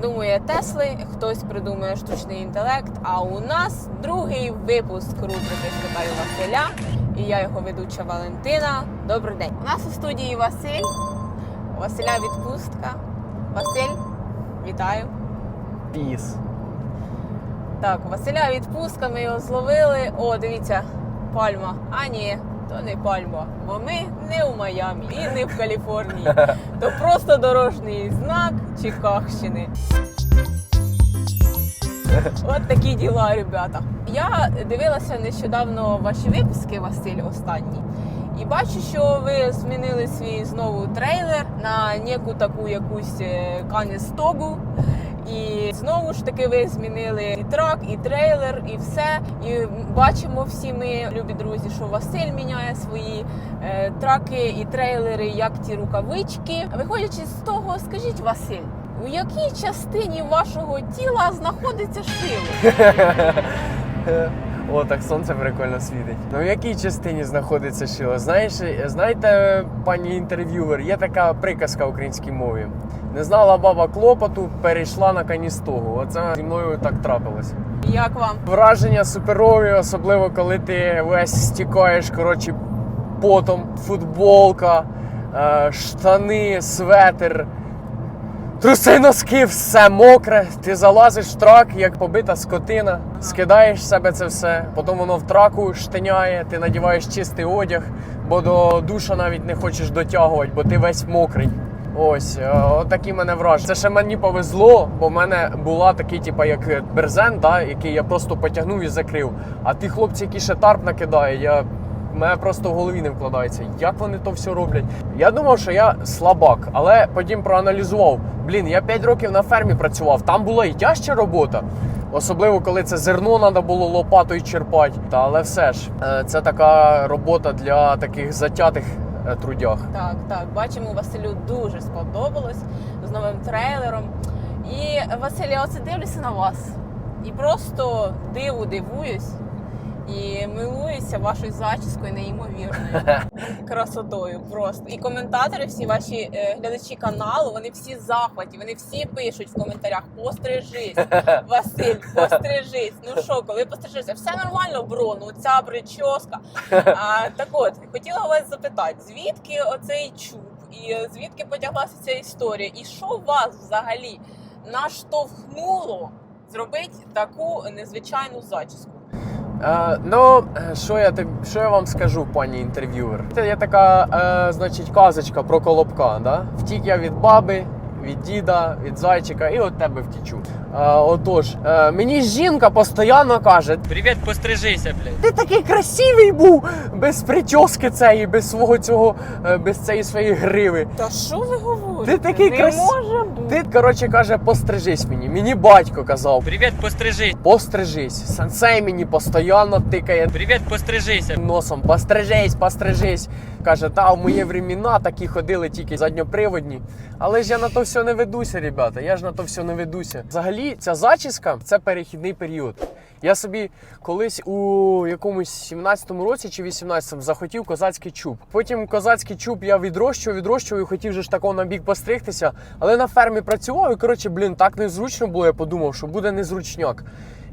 придумує Тесли, хтось придумує штучний інтелект. А у нас другий випуск рубрики Спитаю Василя. І я його ведуча Валентина. Добрий день. У нас у студії Василь. У Василя відпустка. Василь, вітаю. Піс. Так, у Василя відпустка, ми його зловили. О, дивіться, пальма. А ні, то не пальма, бо ми не у Майамі і не в Каліфорнії. То просто дорожній знак Чикагщини. От такі діла, ребята. Я дивилася нещодавно ваші випуски, Василь, останні. І бачу, що ви змінили свій знову трейлер на неку таку якусь е, каністогу. І знову ж таки ви змінили і трак, і трейлер, і все. І бачимо всі ми, любі друзі, що Василь міняє свої е, траки і трейлери, як ті рукавички. Виходячи з того, скажіть, Василь, у якій частині вашого тіла знаходиться шило? О, так сонце прикольно світить. Ну в якій частині знаходиться шило? Знаєш, знаєте, пані інтерв'юер, є така приказка в українській мові. Не знала баба клопоту, перейшла на каністогу. Оце зі мною так трапилось. Як вам? Враження суперові, особливо коли ти весь стікаєш, коротше, потом, футболка, е, штани, светр. Труси носки, все мокре. Ти залазиш в трак, як побита скотина, скидаєш з себе це все, потім воно в траку штиняє, ти надіваєш чистий одяг, бо до душа навіть не хочеш дотягувати, бо ти весь мокрий. Ось, е, отакі мене враження. Це ще мені повезло, бо в мене була такий, типу, як берзен, да, який я просто потягнув і закрив. А ті хлопці, які ще тарп накидають, я. Мене просто в голові не вкладається, як вони то все роблять. Я думав, що я слабак, але потім проаналізував. Блін, я 5 років на фермі працював, там була і тяжча робота. Особливо, коли це зерно треба було лопатою черпати. Та але все ж, е, це така робота для таких затятих е, трудях. Так, так, бачимо, Василю дуже сподобалось з новим трейлером. І Василь, я оце дивлюся на вас і просто диву дивуюсь і милуюся вашою зачіскою неймовірною красотою. Просто і коментатори, всі ваші е, глядачі каналу, вони всі в захваті, вони всі пишуть в коментарях: пострижись, Василь, пострижись. Ну що, коли пострижишся? Все нормально, бро, ну ця прическа. А, так от, хотіла вас запитати, звідки оцей чуб, і звідки потяглася ця історія? І що вас взагалі наштовхнуло зробити таку незвичайну зачіску? Е, ну, е, що я що я вам скажу, пані інтерв'юер? Це є така, е, значить, казочка про колобка. Да? Втік я від баби, від діда, від зайчика, і от тебе втічу. Е, отож, е, мені жінка постійно каже: Привіт, пострижися, блядь. ти такий красивий був без прически цієї, без свого цього, е, без цієї своєї гриви. Та що ви говорите? Ти такий Не крас- може бути. Ти, коротше, каже, пострижись мені. Мені батько казав. Привіт, пострижись. Пострижись. Сенсей мені постійно тикає Привіт, пострижися. носом. Пострижись, пострижись. Каже, та в мої времена такі ходили тільки задньоприводні. Але ж я на то все не ведуся, ребята. Я ж на то все не ведуся. Взагалі, ця зачіска це перехідний період. Я собі колись у якомусь 17-му році чи 18-му захотів козацький чуб. Потім козацький чуб я відрощував, відрощував і хотів же ж такого на бік постригтися. Але на фермі працював і коротше, блін, так незручно було. Я подумав, що буде незручняк.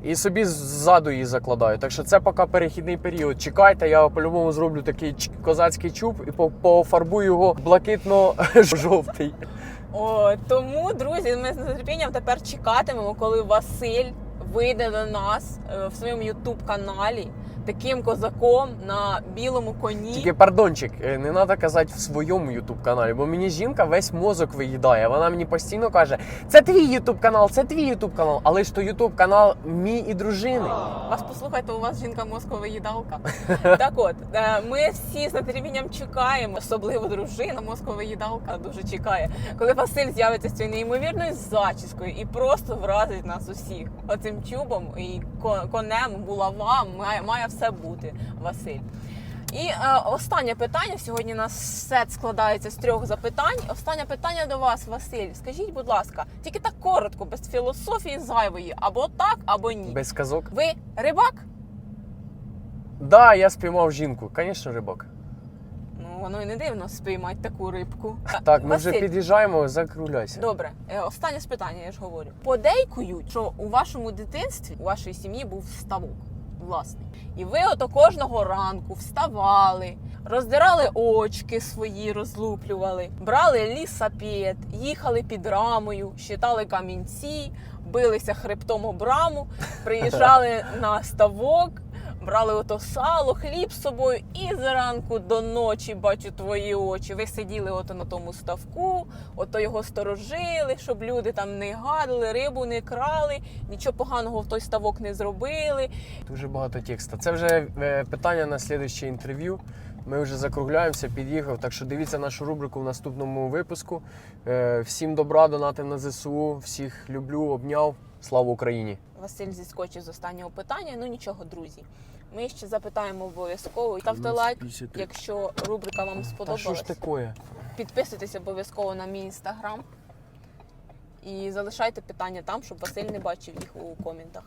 І собі ззаду її закладаю. Так що це поки перехідний період. Чекайте, я по-любому зроблю такий ч- козацький чуб і по- пофарбую його блакитно-жовтий. О, тому, друзі, ми з нетерпінням тепер чекатимемо, коли Василь вийде до нас е, в своєму ютуб каналі таким козаком на білому коні. Тільки пардончик, е, не треба казати в своєму ютуб каналі, бо мені жінка весь мозок виїдає. Вона мені постійно каже: це твій ютуб канал, це твій ютуб канал, але ж то ютуб канал мій і дружини. Вас послухайте, у вас жінка мозкова їдалка. так от, е, ми всі з нетерпінням чекаємо, особливо дружина мозкова їдалка дуже чекає, коли Василь з'явиться з цією неймовірною зачіскою і просто вразить нас усіх. Оцим чубом і ко- конем, булавам має, має все бути, Василь. І е, останнє питання. Сьогодні у нас сет складається з трьох запитань. Останнє питання до вас, Василь. Скажіть, будь ласка, тільки так коротко, без філософії зайвої, або так, або ні. Без казок. Ви рибак? Да, я спіймав жінку, звісно, рибак. Ну воно і не дивно спіймати таку рибку. Так, ми вже Василь, під'їжджаємо, закругляйся. Добре, е, останнє питання, я ж говорю. Подейкують, що у вашому дитинстві, у вашої сім'ї був ставок власний. І ви ото кожного ранку вставали, роздирали очки свої, розлуплювали, брали лісапет, їхали під рамою, щитали камінці, билися хребтом об раму, приїжджали на ставок. Брали ото сало, хліб з собою, і зранку до ночі бачу твої очі. Ви сиділи ото на тому ставку, ото його сторожили, щоб люди там не гадили, рибу не крали, нічого поганого в той ставок не зробили. Дуже багато текста. Це вже е, питання на слідуще інтерв'ю. Ми вже закругляємося, під'їхав. Так що дивіться нашу рубрику в наступному випуску. Е, Всім добра, донати на ЗСУ. Всіх люблю, обняв. Слава Україні! Василь зіскочив з останнього питання. Ну нічого, друзі. Ми ще запитаємо обов'язково. Ставте лайк, якщо рубрика вам Та що ж таке? Підписуйтесь обов'язково на мій інстаграм і залишайте питання там, щоб Василь не бачив їх у коментах.